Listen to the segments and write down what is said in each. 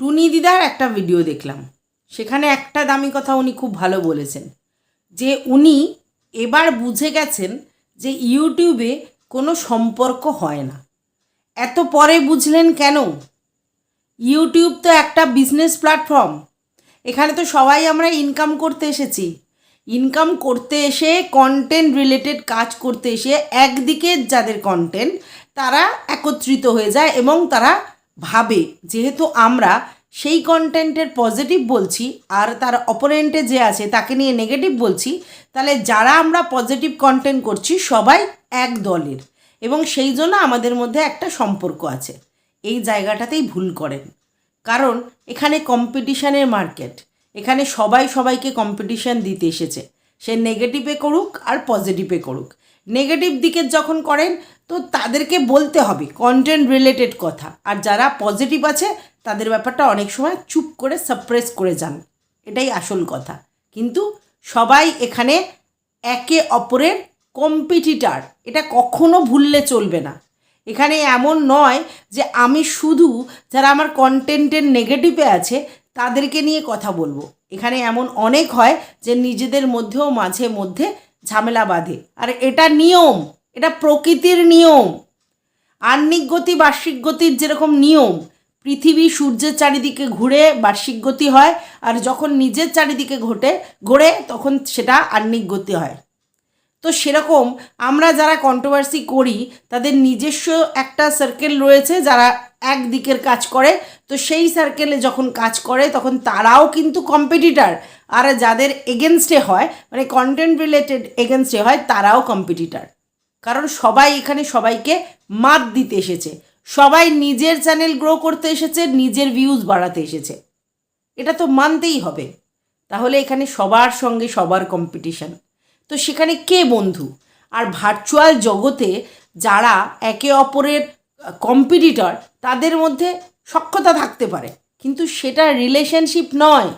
টুনি দিদার একটা ভিডিও দেখলাম। সেখানে একটা দামি কথা উনি খুব ভালো বলেছেন। যে উনি এবার বুঝে গেছেন যে ইউটিউবে কোনো সম্পর্ক হয় না। এত পরে বুঝলেন কেন? ইউটিউব তো একটা বিজনেস প্ল্যাটফর্ম এখানে তো সবাই আমরা ইনকাম করতে এসেছি। ইনকাম করতে এসে কন্টেন্ট রিলেটেড কাজ করতে এসে একদিকে যাদের কন্টেন্ট তারা একত্রিত হয়ে যায় এবং তারা ভাবে, যেহেতু আমরা সেই কন্টেন্টের পজিটিভ বলছি আর তার অপোনেন্টে যে আছে তাকে নিয়ে নেগেটিভ বলছি, তাহলে যারা আমরা পজিটিভ কন্টেন্ট করছি সবাই এক দলের। এবং সেই জন্য আমাদের মধ্যে একটা সম্পর্ক আছে। এই জায়গাটাতেই ভুল করেন। কারণ এখানে কম্পিটিশানের মার্কেট এখানে সবাই সবাইকে কম্পিটিশান দিতে এসেছে। সে নেগেটিভে করুক আর পজিটিভে করুক। নেগেটিভ দিকের যখন করেন, তো তাদেরকে বলতে হবে কন্টেন্ট রিলেটেড কথা। আর যারা পজিটিভ আছে, তাদের ব্যাপারটা অনেক সময় চুপ করে সাপ্রেস করে যান। এটাই আসল কথা। কিন্তু সবাই এখানে একে অপরের কম্পিটিটার এটা কখনো ভুললে চলবে না। এখানে এমন নয় যে আমি শুধু যারা আমার কন্টেন্টের নেগেটিভে আছে, তাদেরকে নিয়ে কথা বলব। এখানে এমন অনেক হয় যে নিজেদের মধ্যেও মাঝে মধ্যে ঝামেলা বাঁধে। আর এটা নিয়ম, এটা প্রকৃতির নিয়ম। আহ্নিক গতি, বার্ষিক গতির যেরকম নিয়ম, পৃথিবী সূর্যের চারিদিকে ঘুরে বার্ষিক গতি হয়, আর যখন নিজের চারিদিকে ঘটে, ঘোরে, তখন সেটা আহ্নিক গতি হয়। তো সেরকম আমরা যারা কন্ট্রোভার্সি করি, তাদের নিজস্ব একটা সার্কেল রয়েছে যারা এক দিকের কাজ করে, তো সেই সার্কেলে যখন কাজ করে, তখন তারাও কিন্তু কম্পিটিটার আর যাদের এগেনস্টে হয় মানে কন্টেন্ট রিলেটেড এগেনস্টে হয়, তারাও কম্পিটিটার কারণ সবাই এখানে সবাইকে মাত দিতে এসেছে। সবাই নিজের চ্যানেল গ্রো করতে এসেছে, নিজের ভিউজ বাড়াতে এসেছে। এটা তো মানতেই হবে। তাহলে এখানে সবার সঙ্গে সবার কম্পিটিশন তো সেখানে কে বন্ধু? আর ভার্চুয়াল জগতে যারা একে অপরের কম্পিটিটর তাদের মধ্যে সক্ষতা থাকতে পারে। কিন্তু সেটা রিলেশনশিপ নয়।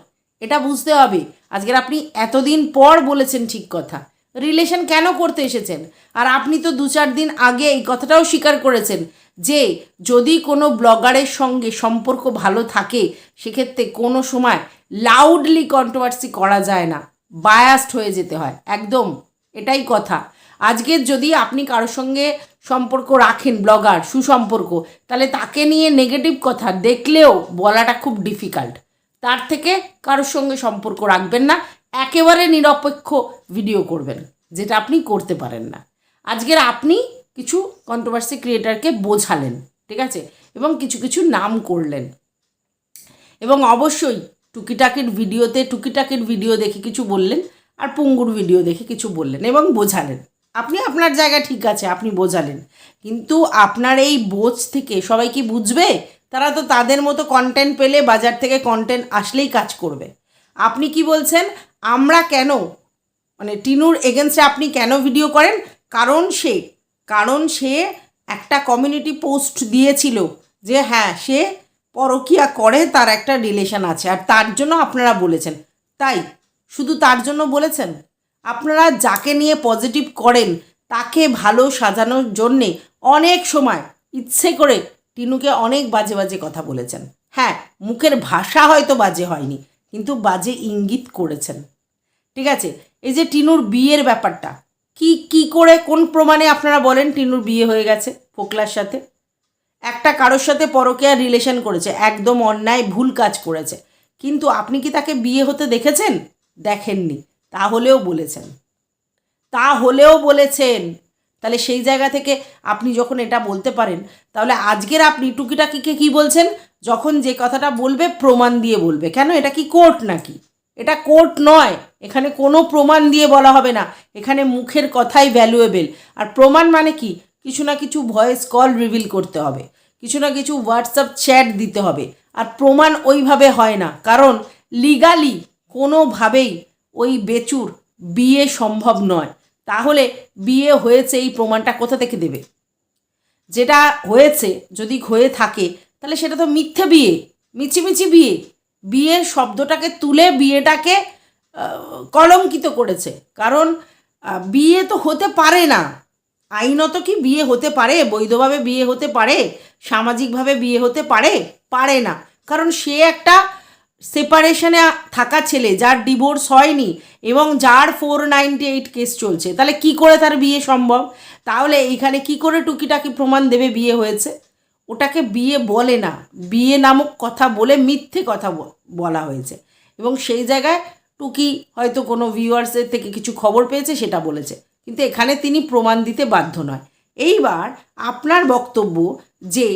এটা বুঝতে হবে। আজকের আপনি এতদিন পর বলেছেন ঠিক কথা। রিলেশন কেন করতে এসেছেন? আর আপনি তো দু চার দিন আগে এই কথাটাও স্বীকার করেছেন যে, যদি কোনো ব্লগারের সঙ্গে সম্পর্ক ভালো থাকে, সেক্ষেত্রে কোনো সময় লাউডলি কন্ট্রোভার্সি করা যায় না। বায়াস্ট হয়ে যেতে হয়। একদম। এটাই কথা। আজকের যদি আপনি কারোর সঙ্গে সম্পর্ক রাখেন ব্লগার সুসম্পর্ক। তাহলে তাকে নিয়ে নেগেটিভ কথা দেখলেও বলাটা খুব ডিফিকাল্ট তার থেকে কারোর সঙ্গে সম্পর্ক রাখবেন না, একেবারে নিরপেক্ষ ভিডিও করবেন, যেটা আপনি করতে পারেন না। আজকের আপনি কিছু কন্ট্রোভার্সি ক্রিয়েটারকে বোঝালেন, ঠিক আছে? এবং কিছু কিছু নাম করলেন। এবং অবশ্যই টুকিটাকির ভিডিওতে টুকিটাকির ভিডিও দেখে কিছু বললেন, আর পুঙ্গুর ভিডিও দেখে কিছু বললেন এবং বোঝালেন। আপনি আপনার জায়গা ঠিক আছে, আপনি বোঝালেন। কিন্তু আপনার এই বোঝ থেকে সবাই কি বুঝবে? তারা তো তাদের মতো কন্টেন্ট পেলে বাজার থেকে কন্টেন্ট আসলেই কাজ করবে। আপনি কি বলছেন? আমরা কেন? মানে টিনুর এগেনস্টে আপনি কেন ভিডিও করেন? কারণ সে কারণ সে একটা কমিউনিটি পোস্ট দিয়েছিল যে হ্যাঁ সে পরকিয়া করে, তার একটা রিলেশন আছে। আর তার জন্য আপনারা বলেছেন। তাই, শুধু তার জন্য বলেছেন? আপনারা যাকে নিয়ে পজিটিভ করেন, তাকে ভালো সাজানোর জন্যে অনেক সময় ইচ্ছে করে টিনুকে অনেক বাজে বাজে কথা বলেছেন। হ্যাঁ মুখের ভাষা হয়তো বাজে হয়নি, কিন্তু বাজে ইঙ্গিত করেছেন। ঠিক আছে? এই যে টিনুর বিয়ের ব্যাপারটা, কি কি করে, কোন প্রমাণে আপনারা বলেন টিনুর বিয়ে হয়ে গেছে ফোকলার সাথে? একটা কারোর সাথে পরকীয়া রিলেশন করেছে, একদম অন্যায়, ভুল কাজ করেছে। কিন্তু আপনি কি তাকে বিয়ে হতে দেখেছেন? দেখেননি। তাহলেও বলেছেন। তাহলেও বলেছেন। তাহলে সেই জায়গা থেকে আপনি যখন এটা বলতে পারেন, তাহলে আজকের আপনি টুকিটাকিকে কি বলছেন? যখন যে কথাটা বলবে, প্রমাণ দিয়ে বলবে। কেন? এটা কি কোর্ট নাকি? এটা কোর্ট নয়। এখানে কোনো প্রমাণ দিয়ে বলা হবে না। এখানে মুখের কথাই ভ্যালুয়েবেল আর প্রমাণ মানে কি? কিছু না কিছু ভয়েস কল রিভিল করতে হবে। কিছু না কিছু হোয়াটসঅ্যাপ চ্যাট দিতে হবে। আর প্রমাণ ওইভাবে হয় না। কারণ লিগালি কোনোভাবেই ওই বেচুর বিয়ে সম্ভব নয়। তাহলে বিয়ে হয়েছে এই প্রমাণটা কোথা থেকে দেবে? যেটা হয়েছে, যদি হয়ে থাকে, তাহলে সেটা তো মিথ্যে বিয়ে, মিছিমিছি বিয়ে। বিয়ের শব্দটাকে তুলে বিয়েটাকে কলঙ্কিত করেছে। কারণ বিয়ে তো হতে পারে না। আইনত কি বিয়ে হতে পারে? বৈধভাবে বিয়ে হতে পারে? সামাজিকভাবে বিয়ে হতে পারে? পারে না। কারণ সে একটা সেপারেশনে থাকা ছেলে যার ডিভোর্স হয়নি এবং যার ফোর নাইনটি এইট কেস চলছে, তাহলে কি করে তার বিয়ে সম্ভব? তাহলে এখানে কি করে টুকিটাকি প্রমাণ দেবে বিয়ে হয়েছে? ওটাকে বিয়ে বলে না, বিয়ে নামক কথা বলে মিথ্যে কথা বলা হয়েছে। এবং সেই জায়গায় টুকি হয়তো কোনো ভিউয়ার্সের থেকে কিছু খবর পেয়েছে সেটা বলেছে, কিন্তু এখানে তিনি প্রমাণ দিতে বাধ্য নয়। এইবার আপনার বক্তব্য যে,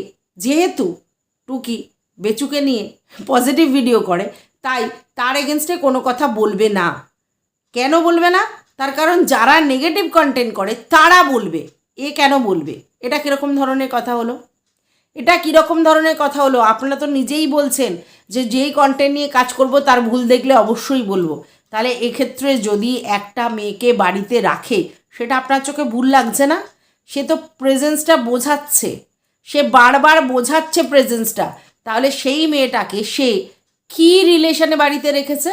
যেহেতু টুকি বেচুকে নিয়ে পজিটিভ ভিডিও করে, তাই তার এগেনস্টে কোনো কথা বলবে না। কেন বলবে না? তার কারণ যারা নেগেটিভ কন্টেন্ট করে, তারা বলবে। এ কেন বলবে? এটা কীরকম ধরনের কথা হলো? এটা কীরকম ধরনের কথা হলো? আপনারা তো নিজেই বলছেন যে যেই কন্টেন্ট নিয়ে কাজ করব, তার ভুল দেখলে অবশ্যই বলব। তাহলে এক্ষেত্রে যদি একটা মেয়েকে বাড়িতে রাখে, সেটা আপনার চোখে ভুল লাগছে না? সে তো প্রেজেন্সটা বোঝাচ্ছে। সে বারবার বোঝাচ্ছে প্রেজেন্সটা তাহলে সেই মেয়েটাকে সে কী রিলেশনে বাড়িতে রেখেছে?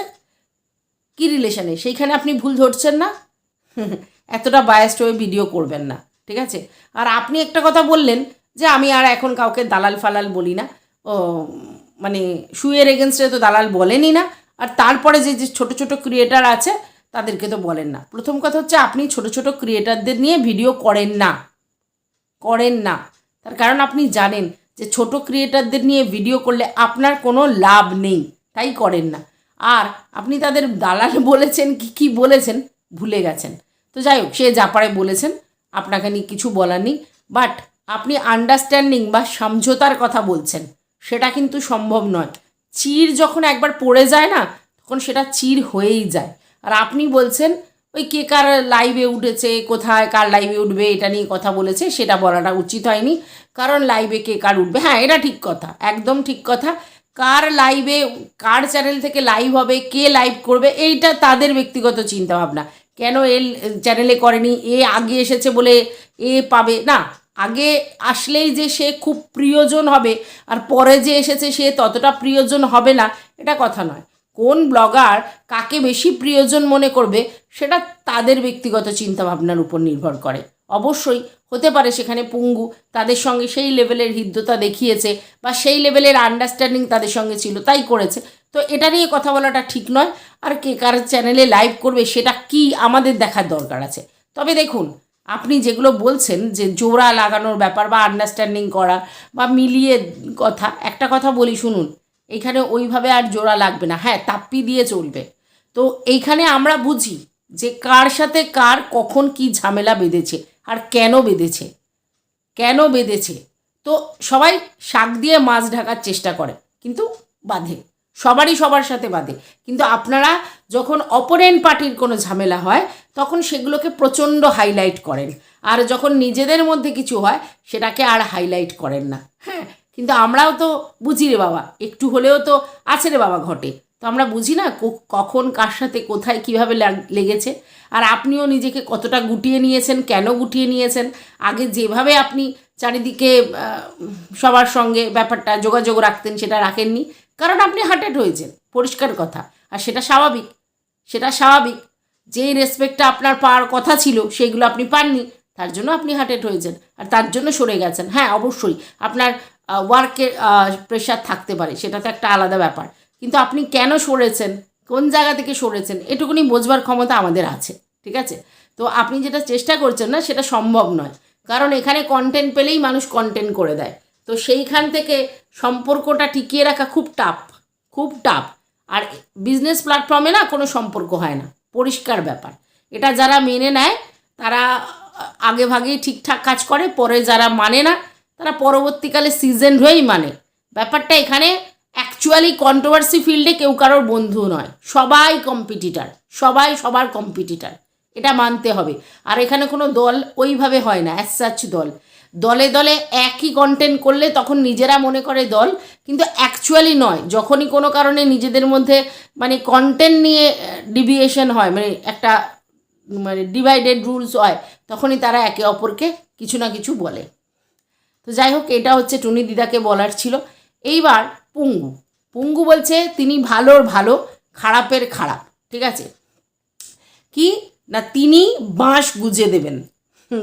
কী রিলেশনে সেইখানে আপনি ভুল ধরছেন না? এতটা বায়াস্ট হয়ে ভিডিও করবেন না, ঠিক আছে? আর আপনি একটা কথা বললেন যে আমি আর এখন কাউকে দালাল ফালাল বলি না। ও মানে শুয়ের এগেনস্টে তো দালাল বলেনই না। আর তারপরে যে যে ছোটো ছোটো ক্রিয়েটার আছে, তাদেরকে তো বলেন না। প্রথম কথা হচ্ছে আপনি ছোট ছোট ক্রিয়েটারদের নিয়ে ভিডিও করেন না। করেন না। তার কারণ আপনি জানেন যে ছোট ক্রিয়েটারদের নিয়ে ভিডিও করলে আপনার কোনো লাভ নেই, তাই করেন না। আর আপনি তাদের দালাল বলেছেন কি কি বলেছেন, ভুলে গেছেন। তো যাই হোক, সে যা পারে বলেছেন, আপনাকে নিয়ে কিছু বলার নেই। বাট আপনি আন্ডারস্ট্যান্ডিং বা সমঝোতার কথা বলছেন, সেটা কিন্তু সম্ভব নয়। চির যখন একবার পড়ে যায় না, তখন সেটা চির হয়েই যায়। আর আপনি বলছেন ওই কে কার লাইভে উঠেছে, কোথায় কার লাইভে উঠবে, এটা নিয়ে কথা বলেছে, সেটা বলাটা উচিত হয়নি। কারণ লাইভে কে কার উঠবে? হ্যাঁ এটা ঠিক কথা, একদম ঠিক কথা। কার লাইভে কার চ্যানেল থেকে লাইভ হবে, কে লাইভ করবে, এইটা তাদের ব্যক্তিগত চিন্তাভাবনা। কেন এ চ্যানেলে করেনি? এ আগে এসেছে বলে এ পাবে? না, আগে আসলেই যে সে খুব প্রিয়জন হবে, আর পরে যে এসেছে সে ততটা প্রিয়জন হবে না, এটা কথা নয়। কোন ব্লগার কাকে বেশি প্রিয়জন মনে করবে সেটা তাদের ব্যক্তিগত চিন্তাভাবনার উপর নির্ভর করে। অবশ্যই হতে পারে সেখানে পুঙ্গু তাদের সঙ্গে সেই লেভেলের হৃদ্যতা দেখিয়েছে বা সেই লেভেলের আন্ডারস্ট্যান্ডিং তাদের সঙ্গে ছিল, তাই করেছে। তো এটা নিয়ে কথা বলাটা ঠিক নয়। আর কে কার চ্যানেলে লাইভ করবে সেটা কি আমাদের দেখার দরকার আছে। তবে দেখুন, আপনি যেগুলো বলছেন যে জোড়া লাগানোর ব্যাপার বা আন্ডারস্ট্যান্ডিং করা বা মিলিয়ে কথা, একটা কথা বলি শুনুন, এখানে ওইভাবে আর জোড়া লাগবে না। হ্যাঁ তাপ্পি দিয়ে চলবে। তো এইখানে আমরা বুঝি যে কার সাথে কার কখন কি ঝামেলা বেঁধেছে আর কেন বেঁধেছে? কেন বেঁধেছে? তো সবাই শাক দিয়ে মাছ ঢাকার চেষ্টা করে, কিন্তু বাঁধে। সবারই সবার সাথে বাঁধে। কিন্তু আপনারা যখন অপোনেন্ট পার্টির কোনো ঝামেলা হয়, তখন সেগুলোকে প্রচণ্ড হাইলাইট করেন। আর যখন নিজেদের মধ্যে কিছু হয়, সেটাকে আর হাইলাইট করেন না। হ্যাঁ কিন্তু আমরাও তো বুঝি রে বাবা, একটু হলেও তো আছে রে বাবা ঘটে। তো আমরা বুঝি না কখন কার সাথে কোথায় কীভাবে লেগেছে। আর আপনিও নিজেকে কতটা গুটিয়ে নিয়েছেন, কেন গুটিয়ে নিয়েছেন? আগে যেভাবে আপনি চারিদিকে সবার সঙ্গে ব্যাপারটা যোগাযোগ রাখতেন সেটা রাখেননি। কারণ আপনি হার্টেড হয়েছেন, পরিষ্কার কথা। আর সেটা স্বাভাবিক সেটা স্বাভাবিক। যেই রেসপেক্টটা আপনার পাওয়ার কথা ছিল সেইগুলো আপনি পাননি, তার জন্য আপনি হার্টেড হয়েছেন। আর তার জন্য সরে গেছেন। হ্যাঁ অবশ্যই। আপনার ওয়ার্কের প্রেশার থাকতে পারে, সেটা তো একটা আলাদা ব্যাপার। কিন্তু আপনি কেন সরেছেন? কোন জায়গা থেকে সরেছেন? এটুকুনি বোঝবার ক্ষমতা আমাদের আছে, ঠিক আছে? তো আপনি যেটা চেষ্টা করছেন না, সেটা সম্ভব নয়। কারণ এখানে কন্টেন্ট পেলেই মানুষ কন্টেন্ট করে দেয়। তো সেইখান থেকে সম্পর্কটা টিকিয়ে রাখা খুব টাফ খুব টাফ আর বিজনেস প্ল্যাটফর্মে না কোনো সম্পর্ক হয় না, পরিষ্কার ব্যাপার। এটা যারা মেনে নেয়, তারা আগে ভাগেই ঠিকঠাক কাজ করে, পরে যারা মানে না, তারা পরবর্তীকালে সিজন হয়েই মানে। ব্যাপারটা এখানে অ্যাকচুয়ালি কন্ট্রোভার্সি ফিল্ডে কেউ কারোর বন্ধু নয়। সবাই কম্পিটিটার সবাই সবার কম্পিটিটার এটা মানতে হবে। আর এখানে কোনো দল ওইভাবে হয় না অ্যাজ সাচ দল। দলে দলে একই কন্টেন্ট করলে তখন নিজেরা মনে করে দল, কিন্তু অ্যাকচুয়ালি নয়। যখনই কোনো কারণে নিজেদের মধ্যে মানে কন্টেন্ট নিয়ে ডিভিয়েশন হয় মানে একটা মানে ডিভাইডেড রুলস হয়, তখনই তারা একে অপরকে কিছু না কিছু বলে। তো যাই হোক, এটা হচ্ছে টুনি দিদাকে বলার ছিল। এইবার পুঙ্গু। পুঙ্গু বলছে, তিনি ভালোর ভালো, খারাপের খারাপ। ঠিক আছে? কি? না, তিনি বাঁশ গুজে দেবেন।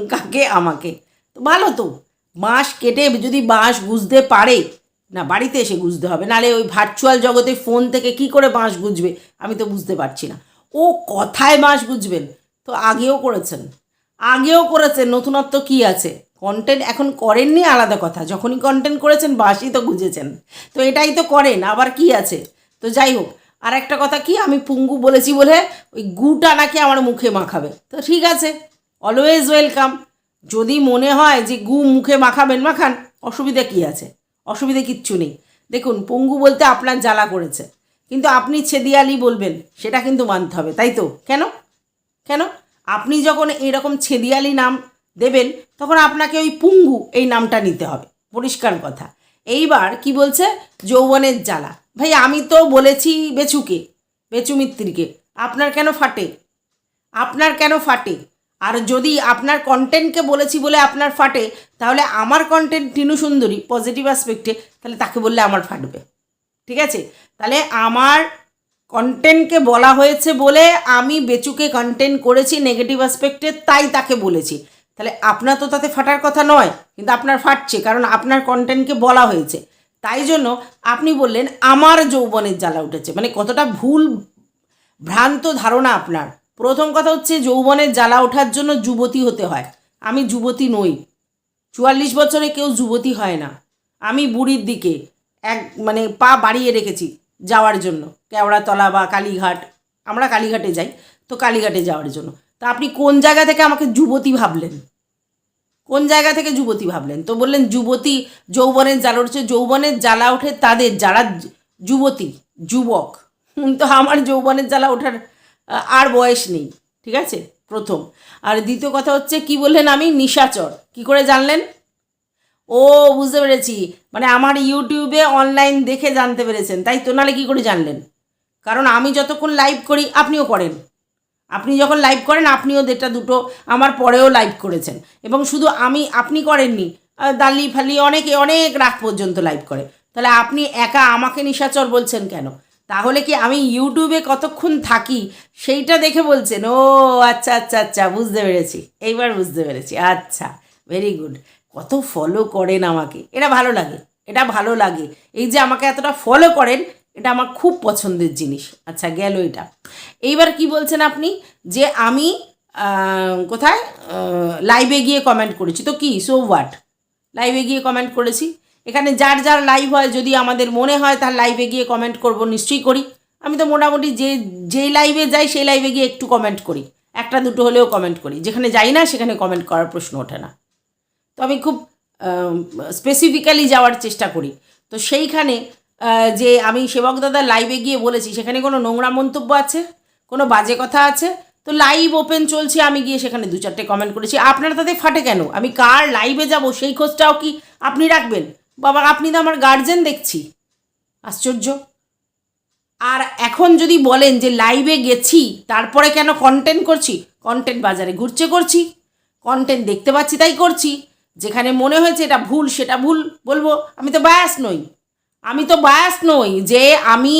কাকে? আমাকে। তো ভালো তো। বাঁশ কেটে যদি বাঁশ গুজতে পারে, না, বাড়িতে এসে গুঁজতে হবে। নালে ওই ভার্চুয়াল জগতে ফোন থেকে কি করে বাঁশ গুঁজবে, আমি তো বুঝতে পারছি না। ও কথায় বাঁশ গুঁজবেন, তো আগেও করেছেন। আগেও করেছেন, নতুনত্ব কি আছে? কন্টেন্ট এখন করেননি আলাদা কথা। যখনই কন্টেন্ট করেছেন বাঁশই তো গুঁজেছেন। তো এটাই তো করেন, আবার কি আছে? তো যাই হোক আর একটা কথা কি, আমি পুঙ্গু বলেছি বলে ওই গুটা নাকি আমার মুখে মাখাবে। তো ঠিক আছে অলওয়েজ ওয়েলকাম যদি মনে হয় যে গু মুখে মাখাবেন, মাখান, অসুবিধা কি আছে? অসুবিধা কিচ্ছু নেই। দেখুন, পঙ্গু বলতে আপনার জ্বালা করেছে। কিন্তু আপনি ছেদিয়ালি বলবেন, সেটা কিন্তু মানতে হবে, তাই তো? কেন? কেন? আপনি যখন এরকম ছেদিয়ালি নাম দেবেন, তখন আপনাকে ওই পুঙ্গু এই নামটা নিতে হবে। পরিষ্কার কথা। এইবার কি বলছে? যৌবনের জ্বালা। ভাই, আমি তো বলেছি বেচুকে বেচু মিত্রিকে আপনার কেন ফাটে? আপনার কেন ফাটে? আর যদি আপনার কন্টেন্টকে বলেছি বলে আপনার ফাটে, তাহলে আমার কন্টেন্ট টিনু সুন্দরী পজিটিভ অ্যাসপেক্টে তাহলে তাকে বললে আমার ফাটবে। ঠিক আছে? তাহলে আমার কন্টেন্টকে বলা হয়েছে বলে আমি বেচুকে কন্টেন্ট করেছি নেগেটিভ অ্যাসপেক্টে তাই তাকে বলেছি। তাহলে আপনার তো তাতে ফাটার কথা নয়, কিন্তু আপনার ফাটছে, কারণ আপনার কন্টেন্টকে বলা হয়েছে। তাই জন্য আপনি বললেন, আমার যৌবনের জ্বালা উঠেছে। মানে কতটা ভুল ভ্রান্ত ধারণা আপনার। প্রথম কথা হচ্ছে, যৌবনের জ্বালা ওঠার জন্য যুবতী হতে হয়। আমি যুবতী নই। চুয়াল্লিশ বছরে কেউ যুবতী হয় না। আমি বুড়ির দিকে এক মানে পা বাড়িয়ে রেখেছি যাওয়ার জন্য। কেওড়াতলা বা কালীঘাট। আমরা কালীঘাটে যাই, তো কালীঘাটে যাওয়ার জন্য। তা আপনি কোন জায়গা থেকে আমাকে যুবতী ভাবলেন? কোন জায়গা থেকে যুবতী ভাবলেন? তো বললেন, যুবতী যৌবনের জ্বালা উঠছে, যৌবনের জ্বালা ওঠে তাদের, যারা যুবতী, যুবক তো আমার যৌবনের জ্বালা ওঠার আর বয়স নেই, ঠিক আছে? প্রথম। আর দ্বিতীয় কথা হচ্ছে, কি বললেন আমি? নিশাচর। কি করে জানলেন? ও, বুঝতে পেরেছি। মানে আমার ইউটিউবে অনলাইন দেখে জানতে পেরেছেন, তাই তো? নাহলে কী করে জানলেন? কারণ আমি যতক্ষণ লাইভ করি, আপনিও করেন। আপনি যখন লাইভ করেন, আপনিও দেড়টা দুটো আমার পরেও লাইভ করেছেন। এবং শুধু আমি, আপনি করেননি দালি ফালি অনেকে অনেক রাত পর্যন্ত লাইভ করে। তাহলে আপনি একা আমাকে নিশাচর বলছেন কেন? তাহলে কি আমি ইউটিউবে কতক্ষণ থাকি সেইটা দেখে বলছেন, ও আচ্ছা আচ্ছা আচ্ছা বুঝতে পেরেছি, এইবার বুঝতে পেরেছি আচ্ছা ভেরি গুড কত ফলো করেন আমাকে, এটা ভালো লাগে, এটা ভালো লাগে, এই যে আমাকে এতটা ফলো করেন এটা আমার খুব পছন্দের জিনিস। আচ্ছা গেল এটা। এইবার কি বলছেন আপনি? যে আমি কোথায়? লাইভে গিয়ে কমেন্ট করেছি। তো কি? সো হোয়াট লাইভে গিয়ে কমেন্ট করেছি। এখানে যার যার লাইভ হয়, যদি আমাদের মনে হয়, তার লাইভে গিয়ে কমেন্ট করব, নিশ্চয়ই করি। আমি তো মোটামুটি যে, যেই লাইভে যাই, সেই লাইভে গিয়ে একটু কমেন্ট করি। একটা, দুটো হলেও কমেন্ট করি। যেখানে যাই না, সেখানে কমেন্ট করার প্রশ্ন ওঠে না। তো আমি খুব স্পেসিফিক্যালি যাওয়ার চেষ্টা করি। তো সেইখানে যে আমি সেবক দাদা লাইভে গিয়ে বলেছি, সেখানে কোনো নোংরা মন্তব্য আছে? কোনো বাজে কথা আছে? তো লাইভ ওপেন চলছে, আমি গিয়ে সেখানে দু চারটে কমেন্ট করেছি। আপনার তাতে ফাটে কেন? আমি কার লাইভে যাব? সেই খোঁজটাও কি আপনি রাখবেন? বাবা, আপনি তো আমার গার্জেন দেখছি। আশ্চর্য। আর এখন যদি বলেন যে লাইভে গেছি, তারপরে কেন কন্টেন্ট করছি? কন্টেন্ট বাজারে ঘুরছে করছি। কন্টেন্ট দেখতে পাচ্ছি, তাই করছি। যেখানে মনে হয়েছে এটা ভুল, সেটা ভুল বলব। আমি তো বায়াস নই। আমি তো বায়াস নই যে আমি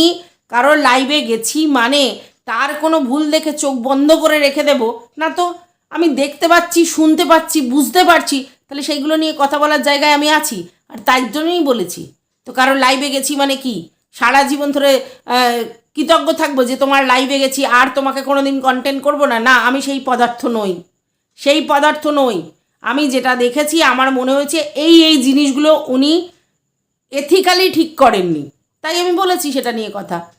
কারোর লাইভে গেছি মানে তার কোনো ভুল দেখে চোখ বন্ধ করে রেখে দেব। না তো, আমি দেখতে পাচ্ছি, শুনতে পাচ্ছি, বুঝতে পারছি, তাহলে সেইগুলো নিয়ে কথা বলার জায়গায় আমি আছি। আর তার জন্যই বলেছি। তো কারোর লাইভে গেছি মানে কি? সারা জীবন ধরে কৃতজ্ঞ থাকব যে তোমার লাইভে গেছি, আর তোমাকে কোনো দিন কন্টেন্ট করব না। না, আমি সেই পদার্থ নই। সেই পদার্থ নই। আমি যেটা দেখেছি, আমার মনে হয়েছে এই এই জিনিসগুলো উনি এথিক্যালি ঠিক করেননি। তাই আমি বলেছি সেটা নিয়ে কথা।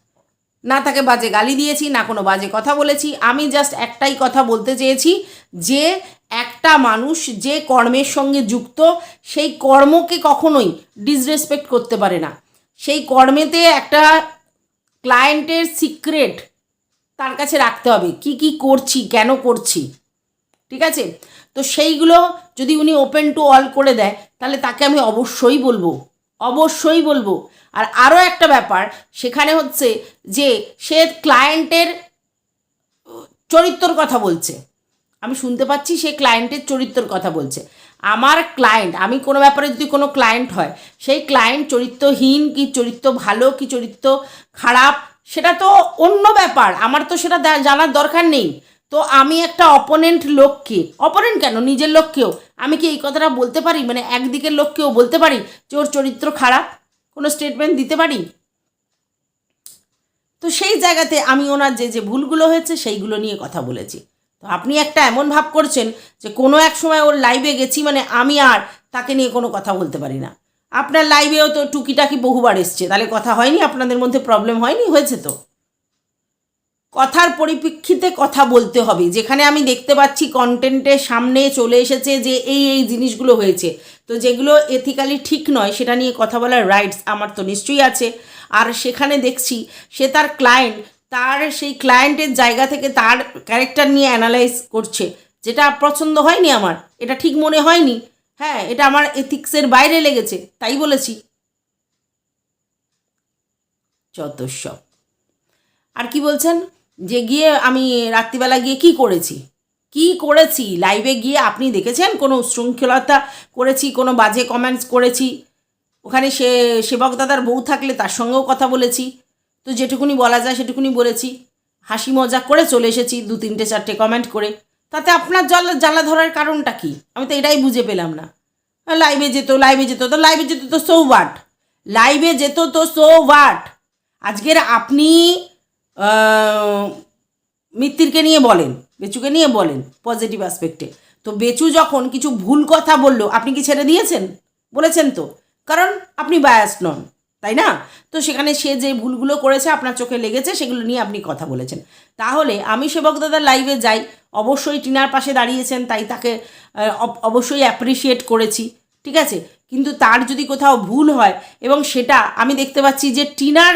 না তাকে বাজে গালি দিয়েছি, না কোনো বাজে কথা বলেছি। আমি জাস্ট একটাই কথা বলতে চেয়েছি যে একটা মানুষ যে কর্মের সঙ্গে যুক্ত, সেই কর্মকে কখনোই ডিসরেসপেক্ট করতে পারে না। সেই কর্মেতে একটা ক্লায়েন্টের সিক্রেট তার কাছে রাখতে হবে। কি কি করছি, কেন করছি? ঠিক আছে? তো সেইগুলো যদি উনি ওপেন টু অল করে দেয়, তাহলে তাকে আমি অবশ্যই বলব। অবশ্যই বলব। আর আরও একটা ব্যাপার, সেখানে হচ্ছে যে সে ক্লায়েন্টের চরিত্রর কথা বলছে। আমি শুনতে পাচ্ছি সে ক্লায়েন্টের চরিত্রর কথা বলছে। আমার ক্লায়েন্ট আমি কোনো ব্যাপারে যদি কোনো ক্লায়েন্ট হয়, সেই ক্লায়েন্ট চরিত্রহীন কি চরিত্র ভালো, কি চরিত্র খারাপ, সেটা তো অন্য ব্যাপার। আমার তো সেটা জানার দরকার নেই। তো আমি একটা অপোনেন্ট লোককে অপোনেন্ট কেন? নিজের লোককেও। আমি কি এই কথাটা বলতে পারি? মানে একদিকের লোককেও বলতে পারি যে ওর চরিত্র খারাপ? কোনো স্টেটমেন্ট দিতে পারি? তো সেই জায়গাতে আমি ওনার যে যে ভুলগুলো হয়েছে সেইগুলো নিয়ে কথা বলেছি। তো আপনি একটা এমন ভাব করছেন যে কোনো এক সময় ওর লাইভে গেছি মানে আমি আর তাকে নিয়ে কোনো কথা বলতে পারি না। আপনার লাইভেও তো টুকিটাকি বহুবার এসছে। তাহলে কথা হয়নি? আপনাদের মধ্যে প্রবলেম হয়নি? হয়েছে তো? কথার পরিপ্রেক্ষিতে কথা বলতে হবে। যেখানে আমি দেখতে পাচ্ছি কন্টেন্টের সামনে চলে এসেছে যে এই এই জিনিসগুলো হয়েছে। তো যেগুলো এথিক্যালি ঠিক নয়, সেটা নিয়ে কথা বলার রাইটস আমার তো নিশ্চয়ই আছে। আর সেখানে দেখছি সে তার ক্লায়েন্ট তার সেই ক্লায়েন্টের জায়গা থেকে তার ক্যারেক্টার নিয়ে অ্যানালাইজ করছে। যেটা পছন্দ হয়নি আমার, এটা ঠিক মনে হয়নি। হ্যাঁ এটা আমার এথিক্সের বাইরে লেগেছে, তাই বলেছি। যত সব। আর কি বলছেন? যে গিয়ে আমি রাত্রিবেলা গিয়ে কি করেছি? কি করেছি? লাইভে গিয়ে আপনি দেখেছেন? কোনো উশৃঙ্খলতা করেছি, কোনো বাজে কমেন্টস করেছি? ওখানে সে, সেবক দাদার বউ থাকলে তার সঙ্গেও কথা বলেছি। তো যেটুকুনি বলা যায় সেটুকুনি বলেছি। হাসি মজা করে চলে এসেছি দু, তিনটে, চারটে কমেন্ট করে। তাতে আপনার জ্বালা জ্বালা ধরার কারণটা কি? আমি তো এটাই বুঝে পেলাম না। লাইভে যেত লাইভে যেত তো লাইভে যেত তো সো ওয়াট লাইভে যেত তো সো ওয়াট আজকের আপনি মিত্তিরকে নিয়ে বলেন, বেচুকে নিয়ে বলেন পজিটিভ অ্যাসপেক্টে তো বেচু যখন কিছু ভুল কথা বলল, আপনি কি ছেড়ে দিয়েছেন? বলেছেন তো। কারণ আপনি বায়াস নন, তাই না? তো সেখানে সে যে ভুলগুলো করেছে, আপনার চোখে লেগেছে, সেগুলো নিয়ে আপনি কথা বলেছেন। তাহলে আমি সেবক দাদার লাইভে যাই, অবশ্যই টিনার পাশে দাঁড়িয়েছেন, তাই তাকে অবশ্যই অ্যাপ্রিসিয়েট করেছি, ঠিক আছে? কিন্তু তার যদি কোথাও ভুল হয় এবং সেটা আমি দেখতে পাচ্ছি যে টিনার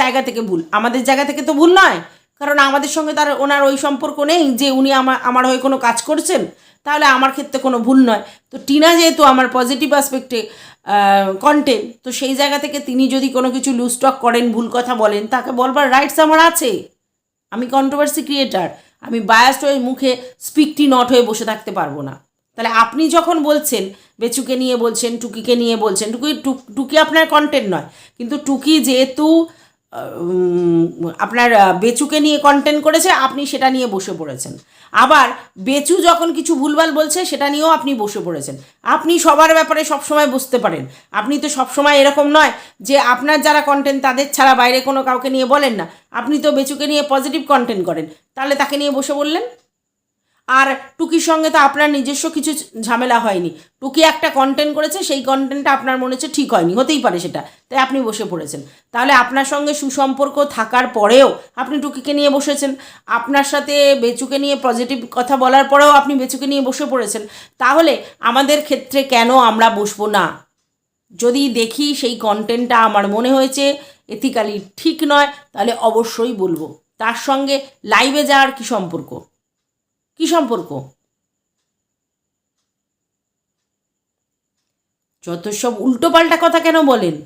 জায়গা থেকে ভুল। আমাদের জায়গা থেকে তো ভুল নয়। কারণ আমাদের সঙ্গে তার ওনার ওই সম্পর্ক নেই যে উনি আমার আমার হয়ে কোনো কাজ করছেন, তাহলে আমার ক্ষেত্রে কোনো ভুল নয়। তো টিনা যেহেতু আমার পজিটিভ অ্যাসপেক্টে কন্টেন্ট তো সেই জায়গা থেকে তিনি যদি কোনো কিছু লুজটক করেন, ভুল কথা বলেন, তাকে বলবার রাইটস আমার আছে। আমি কন্ট্রোভার্সি ক্রিয়েটার আমি বায়াস্ট হয়ে মুখে স্পিকটি নট হয়ে বসে থাকতে পারব না। তাহলে আপনি যখন বলছেন, বেচুকে নিয়ে বলছেন, টুকিকে নিয়ে বলছেন, টুকি, টুক- আপনার কন্টেন্ট নয়, কিন্তু টুকি যেহেতু আপনার বেচুকে নিয়ে কন্টেন্ট করেছে, আপনি সেটা নিয়ে বসে পড়েছেন। আবার বেচু যখন কিছু ভুলভাল বলছে, সেটা নিয়েও আপনি বসে পড়েছেন। আপনি সবার ব্যাপারে সবসময় বুঝতে পারেন। আপনি তো সবসময় এরকম নয় যে আপনার যারা কন্টেন্ট তাদের ছাড়া বাইরে কোনো কাউকে নিয়ে বলেন না। আপনি তো বেচুকে নিয়ে পজিটিভ কন্টেন্ট করেন। তাহলে তাকে নিয়ে বসে বললেন? আর টুকির সঙ্গে তো আপনার নিজস্ব কিছু ঝামেলা হয়নি। টুকি একটা কন্টেন্ট করেছে, সেই কন্টেন্টটা আপনার মনে হচ্ছে ঠিক হয়নি। হতেই পারে সেটা। তাই আপনি বসে পড়েছেন। তাহলে আপনার সঙ্গে সুসম্পর্ক থাকার পরেও আপনি টুকিকে নিয়ে বসেছেন। আপনার সাথে বেচুকে নিয়ে পজিটিভ কথা বলার পরেও আপনি বেচুকে নিয়ে বসে পড়েছেন। তাহলে আমাদের ক্ষেত্রে কেন আমরা বসবো না? যদি দেখি সেই কন্টেন্টটা আমার মনে হয়েছে এথিক্যালি ঠিক নয়, তাহলে অবশ্যই বলব। তার সঙ্গে লাইভে যাওয়ার কি সম্পর্ক? কি সম্পর্ক? যত সব উল্টোপাল্টা কথা কেন বলেন?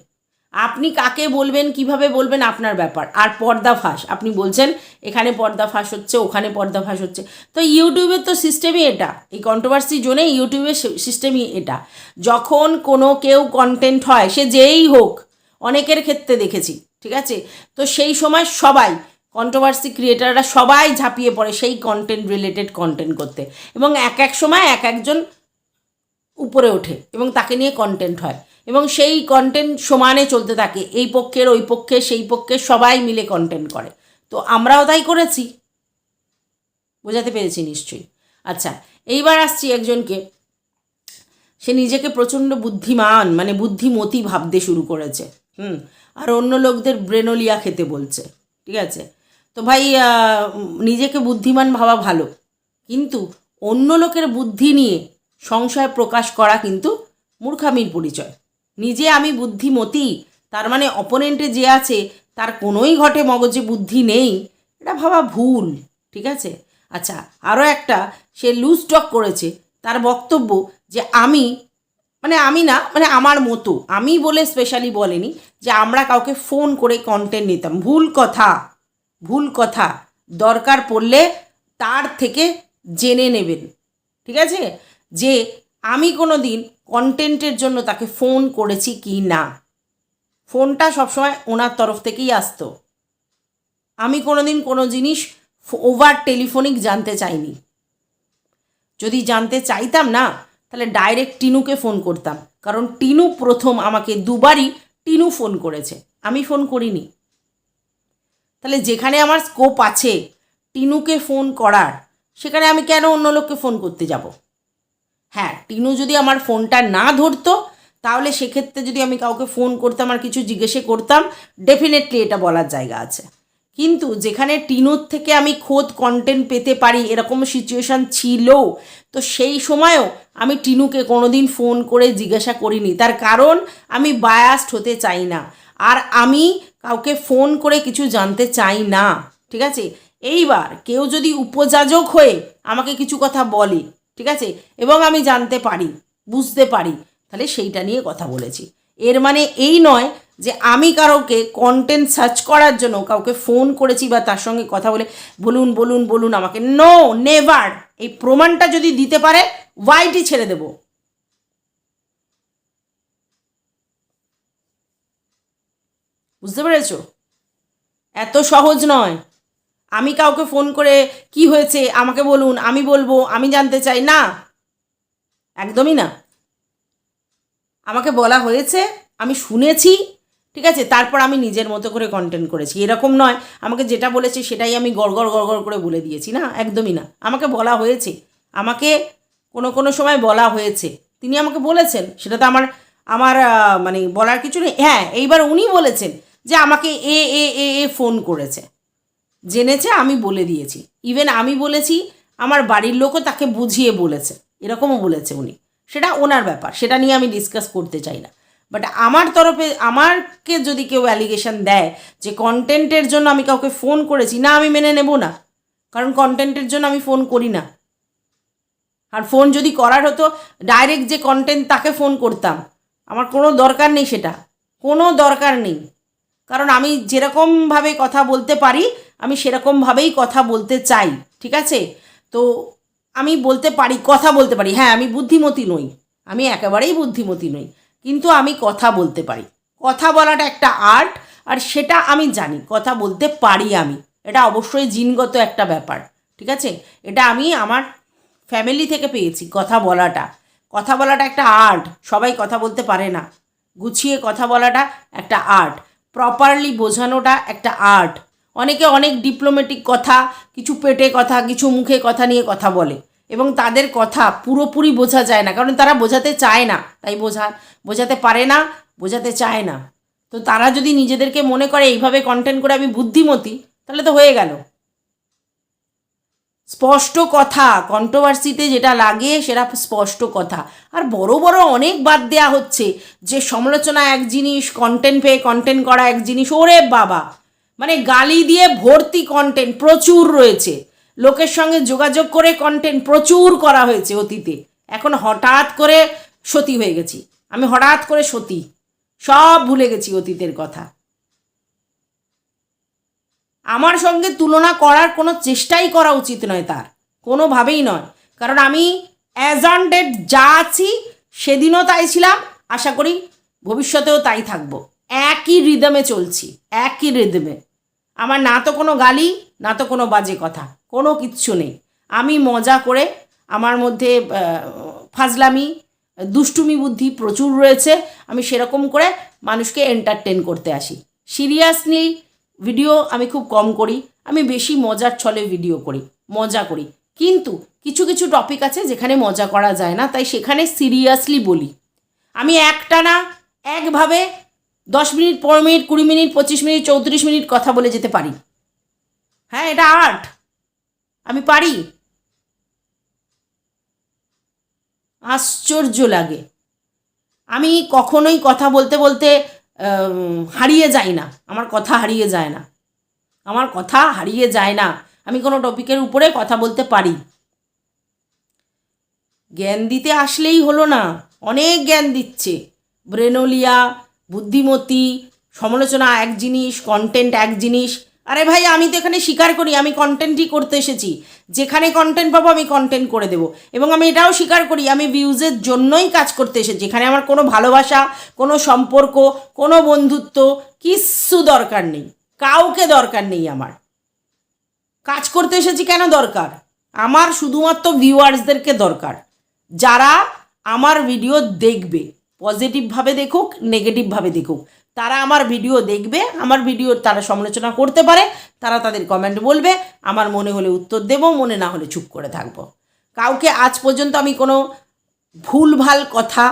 আপনি কাকে বলবেন, কীভাবে বলবেন, আপনার ব্যাপার। আর পর্দা ফাঁস। আপনি বলছেন, এখানে পর্দা ফাঁস হচ্ছে, ওখানে পর্দা ফাঁস হচ্ছে। তো ইউটিউবের তো সিস্টেমই এটা। এই কন্ট্রোভার্সি জোনে ইউটিউবের সিস্টেমই এটা। যখন কোনো কেউ কন্টেন্ট হয়, সে যেই হোক, অনেকের ক্ষেত্রে দেখেছি, ঠিক আছে? তো সেই সময় সবাই কন্ট্রোভার্সি ক্রিয়েটাররা সবাই ঝাঁপিয়ে পড়ে সেই কন্টেন্ট রিলেটেড কন্টেন্ট করতে। এবং এক এক সময় এক একজন উপরে ওঠে এবং তাকে নিয়ে কন্টেন্ট হয়। এবং সেই কন্টেন্ট সমানে চলতে থাকে। এই পক্ষের, ওই পক্ষে সেই পক্ষে সবাই মিলে কন্টেন্ট করে। তো আমরাও তাই করেছি। বোঝাতে পেরেছি নিশ্চয়ই। আচ্ছা এইবার আসছি একজনকে। সে নিজেকে প্রচণ্ড বুদ্ধিমান মানে বুদ্ধিমতী ভাবতে শুরু করেছে। হুম, আর অন্য লোকদের ব্রেনোলিয়া খেতে বলছে। ঠিক আছে? তো ভাই নিজেকে বুদ্ধিমান ভাবা ভালো। কিন্তু অন্য লোকের বুদ্ধি নিয়ে সংশয় প্রকাশ করা কিন্তু মূর্খামির পরিচয়। নিজে আমি বুদ্ধিমতী, তার মানে অপোনেন্টে যে আছে, তার কোনোই ঘটে মগজে বুদ্ধি নেই, এটা ভাবা ভুল, ঠিক আছে? আচ্ছা আরও একটা, সে লুজ টক করেছে, তার বক্তব্য যে আমি মানে আমি না মানে আমার মতো, আমি বলে স্পেশালি বলেনি যে আমরা কাউকে ফোন করে কন্টেন্ট নিতাম, ভুল কথা। ভুল কথা দরকার পড়লে তার থেকে জেনে নেবেন। ঠিক আছে? যে আমি কোনো দিন কন্টেন্টের জন্য তাকে ফোন করেছি কি না। ফোনটা সবসময় ওনার তরফ থেকেই আসতো। আমি কোনো দিন কোনো জিনিস ওভার টেলিফোনিক জানতে চাইনি। যদি জানতে চাইতাম না, তাহলে ডাইরেক্ট টিনুকে ফোন করতাম। কারণ টিনু প্রথম আমাকে দুবারই টিনু ফোন করেছে। আমি ফোন করিনি। তাহলে যেখানে আমার স্কোপ আছে, টিনুকে ফোন করার, সেখানে আমি কেন অন্য লোককে ফোন করতে যাব? হ্যাঁ টিনু যদি আমার ফোনটা না ধরতো, তাহলে সেক্ষেত্রে যদি আমি কাউকে ফোন করতাম আর কিছু জিজ্ঞেসে করতাম ডেফিনেটলি এটা বলার জায়গা আছে। কিন্তু যেখানে টিনুর থেকে আমি খোদ কন্টেন্ট পেতে পারি, এরকম সিচুয়েশান ছিল, তো সেই সময়ও আমি টিনুকে কোনোদিন ফোন করে জিজ্ঞাসা করিনি। তার কারণ আমি বায়াস্ট হতে চাই না। আর আমি কাউকে ফোন করে কিছু জানতে চাই না, ঠিক আছে? এইবার কেউ যদি উপযাজক হয়ে আমাকে কিছু কথা বলে, ঠিক আছে? এবং আমি জানতে পারি, বুঝতে পারি, তাহলে সেইটা নিয়ে কথা বলেছি। এর মানে এই নয় যে আমি কারোকে কন্টেন্ট সার্চ করার জন্য কাউকে ফোন করেছি বা তার সঙ্গে কথা বলে, বলুন বলুন বলুন আমাকে নো নেভার এই প্রমাণটা যদি দিতে পারে ওয়াইটি ছেড়ে দেব। বুঝতে পেরেছ? এত সহজ নয়। আমি কাউকে ফোন করে কি হয়েছে, আমাকে বলুন, আমি বলব, আমি জানতে চাই। না, একদমই না। আমাকে বলা হয়েছে, আমি শুনেছি, ঠিক আছে? তারপর আমি নিজের মতো করে কন্টেন্ট করেছি। এরকম নয়। আমাকে যেটা বলেছে সেটাই আমি গড়গড় গড়গড় করে বলে দিয়েছি, না? একদমই না। আমাকে বলা হয়েছে। আমাকে কোনো কোনো সময় বলা হয়েছে। তিনি আমাকে বলেছেন। সেটা তো আমার আমার মানে বলার কিছু নেই। হ্যাঁ এইবার উনি বলেছেন। যে আমাকে এ এ এ এ ফোন করেছে। জেনেছে, আমি বলে দিয়েছি। ইভেন আমি বলেছি, আমার বাড়ির লোকও তাকে বুঝিয়ে বলেছে। এরকমও বলেছে উনি। সেটা ওনার ব্যাপার, সেটা নিয়ে আমি ডিসকাস করতে চাই না। বাট আমার তরফে আমাকে যদি কেউ অ্যালিগেশন দেয় যে কন্টেন্টের জন্য আমি কাউকে ফোন করেছি, না আমি মেনে নেব না। কারণ কন্টেন্টের জন্য আমি ফোন করি না। আর ফোন যদি করার হতো ডাইরেক্ট যে কন্টেন্ট তাকে ফোন করতাম, আমার কোনো দরকার নেই সেটা। কোনো দরকার নেই। কারণ আমি যেরকমভাবে কথা বলতে পারি, আমি সেরকমভাবেই কথা বলতে চাই, ঠিক আছে? তো আমি বলতে পারি, কথা বলতে পারি। হ্যাঁ আমি বুদ্ধিমতী নই। আমি একেবারেই বুদ্ধিমতী নই। কিন্তু আমি কথা বলতে পারি। কথা বলাটা একটা আর্ট, আর সেটা আমি জানি। কথা বলতে পারি আমি। এটা অবশ্যই জিনগত একটা ব্যাপার, ঠিক আছে? এটা আমি আমার ফ্যামিলি থেকে পেয়েছি, কথা বলাটা। কথা বলাটা একটা আর্ট। সবাই কথা বলতে পারে না। গুছিয়ে কথা বলাটা একটা আর্ট। প্রপারলি বোঝানোটা একটা আর্ট অনেকে অনেক ডিপ্লোম্যাটিক কথা, কিছু পেটে কথা, কিছু মুখে কথা নিয়ে কথা বলে। এবং তাদের কথা পুরোপুরি বোঝা যায় না, কারণ তারা বোঝাতে চায় না। তাই বোঝা, বোঝাতে পারে না, বোঝাতে চায় না। তো তারা যদি নিজেদেরকে মনে করে, এইভাবে কন্টেন্ট করে আমি বুদ্ধিমতী, তাহলে তো হয়ে গেল। স্পষ্ট কথা কন্ট্রোভার্সিতে যেটা লাগে সেটা স্পষ্ট কথা। আর বড় বড় অনেক বাদ দেয়া হচ্ছে, যে সমালোচনা এক জিনিস কন্টেন্ট পেয়ে কন্টেন্ট করা এক জিনিস, ওরে বাবা! মানে গালি দিয়ে ভর্তি কন্টেন্ট প্রচুর রয়েছে। লোকের সঙ্গে যোগাযোগ করে কন্টেন্ট প্রচুর করা হয়েছে অতীতে। এখন হঠাৎ করে সতী হয়ে গেছি। আমি হঠাৎ করে সতী। সব ভুলে গেছি অতীতের কথা। আমার সঙ্গে তুলনা করার কোনো চেষ্টাই করা উচিত নয় তার। কোনোভাবেই নয়। কারণ আমি অ্যাজ যা আছি, সেদিনও তাই ছিলাম। আশা করি ভবিষ্যতেও তাই থাকব। একই রিদমে চলছি, একই রিদমে আমার না তো কোনো গালি, না তো কোনো বাজে কথা, কোনো কিচ্ছু নেই। আমি মজা করে আমার মধ্যে ফাজলামি, দুষ্টুমি বুদ্ধি প্রচুর রয়েছে। আমি সেরকম করে মানুষকে এন্টারটেন করতে আসি। সিরিয়াসলি ভিডিও আমি খুব কম করি, আমি বেশি মজার ছলে ভিডিও করি, মজা করি। কিন্তু কিছু কিছু টপিক আছে যেখানে মজা করা যায় না, তাই সেখানে সিরিয়াসলি বলি। আমি একটানা একভাবে দশ মিনিট, পনেরো মিনিট, কুড়ি মিনিট, পঁচিশ মিনিট, চৌত্রিশ মিনিট কথা বলে যেতে পারি। হ্যাঁ এটা আর্ট আমি পারি। আশ্চর্য লাগে। আমি কখনোই কথা বলতে বলতে হারিয়ে যায় না। আমার কথা হারিয়ে যায় না। আমার কথা হারিয়ে যায় না। আমি কোনো টপিকের উপরে কথা বলতে পারি। জ্ঞান দিতে আসলেই হলো না। অনেক জ্ঞান দিচ্ছে। ব্রেনোলিয়া, বুদ্ধিমতী, সমালোচনা এক জিনিস কন্টেন্ট এক জিনিস আরে ভাই, আমি তো এখানে স্বীকার করি, আমি কন্টেন্টই করতে এসেছি। যেখানে কন্টেন্ট পাবো, আমি কন্টেন্ট করে দেবো। এবং আমি এটাও স্বীকার করি, আমি ভিউজের জন্যই কাজ করতে এসেছি। এখানে আমার কোনো ভালোবাসা, কোনো সম্পর্ক, কোনো বন্ধুত্ব কিচ্ছু দরকার নেই। কাউকে দরকার নেই আমার। কাজ করতে এসেছি কেন দরকার? আমার শুধুমাত্র ভিউয়ার্সদেরকে দরকার। যারা আমার ভিডিও দেখবে পজিটিভভাবে দেখুক নেগেটিভভাবে দেখুক। তারা আমার ভিডিও দেখবে, আমার ভিডিও তারা সমালোচনা করতে পারে, তারা তাদের কমেন্ট বলবে, আমার মনে হলে উত্তর দেবো, মনে না হলে চুপ করে থাকব। কাউকে আজ পর্যন্ত আমি কোনো ভুলভাল কথা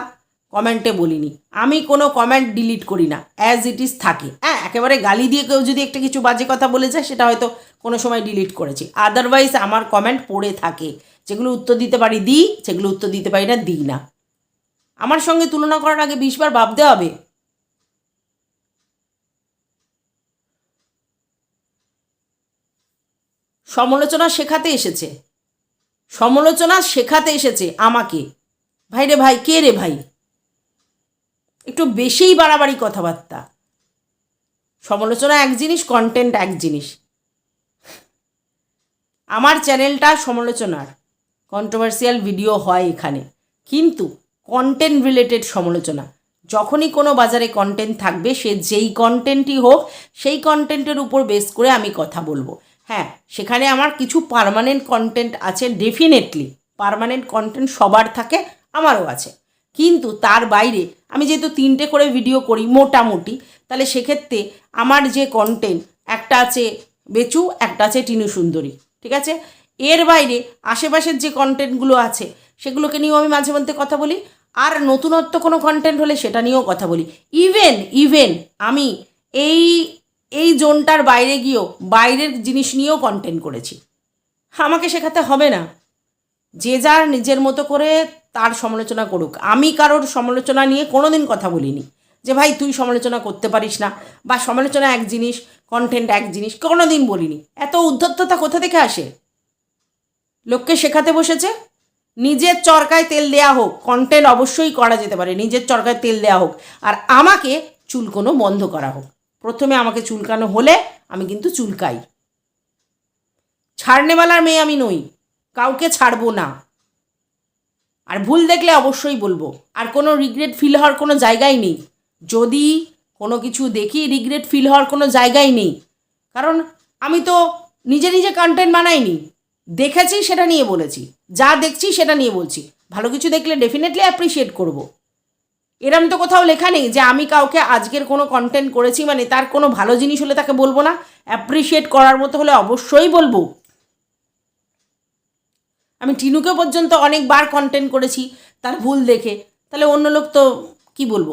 কমেন্টে বলিনি। আমি কোনো কমেন্ট ডিলিট করি না অ্যাজ ইট ইজ থাকে। হ্যাঁ একেবারে গালি দিয়ে কেউ যদি একটা কিছু বাজে কথা বলে যায়, সেটা হয়তো কোনো সময় ডিলিট করেছি। আদারওয়াইজ আমার কমেন্ট পড়ে থাকে। যেগুলো উত্তর দিতে পারি দিই, যেগুলো উত্তর দিতে পারি না দিই না। আমার সঙ্গে তুলনা করার আগে বিশবার ভাবতে হবে। সমালোচনা শেখাতে এসেছে। সমালোচনা শেখাতে এসেছে আমাকে। ভাই রে ভাই, কে রে ভাই? একটু বেশিই বাড়াবাড়ি কথাবার্তা। সমালোচনা এক জিনিস কন্টেন্ট এক জিনিস। আমার চ্যানেলটা সমালোচনার। কন্ট্রোভার্সিয়াল ভিডিও হয় এখানে। কিন্তু কন্টেন্ট রিলেটেড সমালোচনা। যখনই কোনো বাজারে কন্টেন্ট থাকবে, সে যেই কন্টেন্টই হোক, সেই কন্টেন্টের উপর বেস করে আমি কথা বলব। হ্যাঁ সেখানে আমার কিছু পার্মানেন্ট কন্টেন্ট আছে ডেফিনেটলি পারমানেন্ট কন্টেন্ট সবার থাকে, আমারও আছে। কিন্তু তার বাইরে আমি যেহেতু তিনটে করে ভিডিও করি, মোটামুটি, তাহলে সেক্ষেত্রে আমার যে কন্টেন্ট একটা আছে বেচু, একটা আছে টিনু সুন্দরী, ঠিক আছে? এর বাইরে আশেপাশের যে কন্টেন্টগুলো আছে, সেগুলোকে নিয়েও আমি মাঝে মধ্যে কথা বলি, আর নতুনত্ব কোনো কন্টেন্ট হলে সেটা নিয়েও কথা বলি। ইভেন ইভেন আমি এই এই জোনটার বাইরে গিয়েও, বাইরের জিনিস নিয়েও কন্টেন্ট করেছি। আমাকে শেখাতে হবে না। যে যার নিজের মতো করে তার সমালোচনা করুক। আমি কারোর সমালোচনা নিয়ে কোনো দিন কথা বলিনি। যে ভাই, তুই সমালোচনা করতে পারিস না বা সমালোচনা এক জিনিস কন্টেন্ট এক জিনিস কোনো দিন বলিনি। এত উদ্ধত্ততা কোথা থেকে আসে? লোককে শেখাতে বসেছে। নিজের চরকায় তেল দেয়া হোক কন্টেন্ট অবশ্যই করা যেতে পারে। নিজের চরকায় তেল দেয়া হোক। আর আমাকে চুলকোনো বন্ধ করা হোক। প্রথমে আমাকে চুলকানো হলে আমি কিন্তু চুলকাই। ছাড়নেওয়ালার মেয়ে আমি নই, কাউকে ছাড়বো না। আর ভুল দেখলে অবশ্যই বলব, আর কোনো রিগ্রেট ফিল হওয়ার কোনো জায়গাই নেই। যদি কোনো কিছু দেখি রিগ্রেট ফিল হওয়ার কোনো জায়গাই নেই। কারণ আমি তো নিজে নিজে কন্টেন্ট বানাইনি। দেখেছি সেটা নিয়ে বলেছি, যা দেখছি সেটা নিয়ে বলছি। ভালো কিছু দেখলে ডেফিনেটলি অ্যাপ্রিসিয়েট করব। এরম তো কোথাও লেখা নেই যে আমি কাউকে আজকের কোনো কন্টেন্ট করেছি মানে তার কোনো ভালো জিনিস হলে তাকে বলব না। অ্যাপ্রিসিয়েট করার মতো হলে অবশ্যই বলব। আমি টিনুকে পর্যন্ত অনেকবার কন্টেন্ট করেছি, তার ভুল দেখে। তাহলে অন্য লোক তো কি বলব?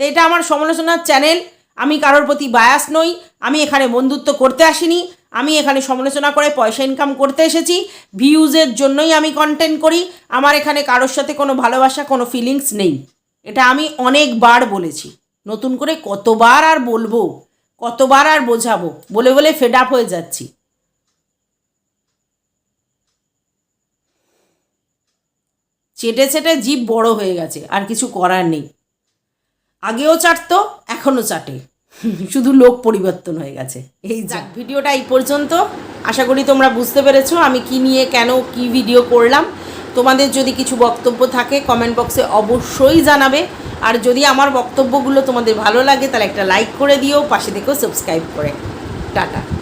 তো এটা আমার সমালোচনার চ্যানেল আমি কারোর প্রতি বায়াস নই। আমি এখানে বন্ধুত্ব করতে আসিনি। আমি এখানে সমালোচনা করে পয়সা ইনকাম করতে এসেছি ভিউজের জন্যই আমি কন্টেন্ট করি, আমার এখানে কারোর সাথে কোনো ভালোবাসা, কোনো ফিলিংস নেই। এটা আমি অনেকবার বলেছি। নতুন করে কতবার আর বলব, কতবার আর বোঝাবো, বলে বলে ফেড আপ হয়ে যাচ্ছি। চেটে চেটে জিভ বড় হয়ে গেছে, আর কিছু করার নেই। আগেও চাটতো, এখনও চাটে। শুধু লোক পরিবর্তন হয়ে গেছে। এই যাক, ভিডিওটা এই পর্যন্ত। আশা করি তোমরা বুঝতে পেরেছ আমি কি নিয়ে, কেন, কি ভিডিও করলাম। তোমাদের যদি কিছু বক্তব্য থাকে কমেন্ট বক্সে অবশ্যই জানাবে। আর যদি আমার বক্তব্যগুলো তোমাদের ভালো লাগে, তাহলে একটা লাইক করে দিও, পাশে থেকেও সাবস্ক্রাইব করে। টাটা।